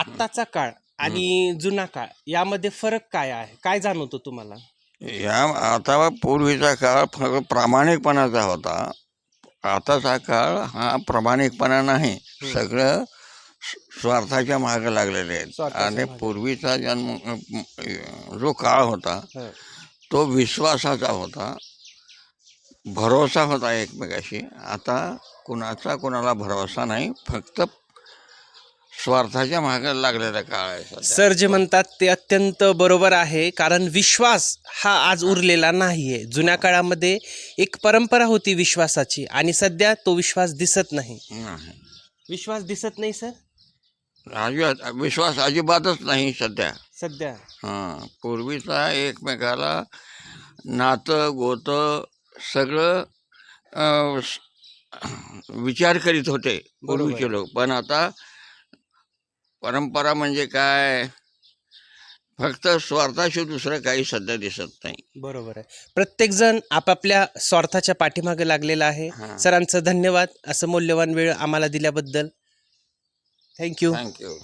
आत्ताचा काळ आणि जुना काळ यामध्ये फरक काय आहे? काय जाणवतो तुम्हाला? या आता पूर्वीचा काळ फक्त प्रामाणिकपणाचा होता. आताचा काळ हा प्रामाणिकपणा नाही. सगळं स्वार्थाच्या मागे लागलेले आहेत. स्वार्थाच्या आणि मागे. पूर्वीचा जन्म जो काळ होता हं. तो विश्वासाचा होता. भरोसा होता एकमेकाशी. आता कुणाचा कुणाला भरोसा नाही फक्त स्वार्थाच्या मागे लागलेला काळ आहे सध्या. सर जे म्हणतात ते अत्यंत बरोबर आहे कारण विश्वास हा आज उरलेला नाहीये. जुन्या काळामध्ये एक परंपरा होती विश्वासाची आणि सध्या तो विश्वास दिसत नाही. नाही. विश्वास दिसत नाही सर? अजिबात विश्वास अजिबातच नाही सध्या. सध्या? हां पूर्वीचा एकमेकाला नातं गोतं सगळं अं, स- विचार करीत होते पूर्वीचे लोक. पण आता परंपरा म्हणजे काय? फक्त स्वार्थाशी दुसरं काही सध्या दिसत नाही. बरोबर आहे. प्रत्येक जण आपापल्या स्वार्थाच्या पाठीमागे लागलेला आहे. सरांचं धन्यवाद. असं मौल्यवान वेळ आम्हाला दिल्याबद्दल. Thank you thank you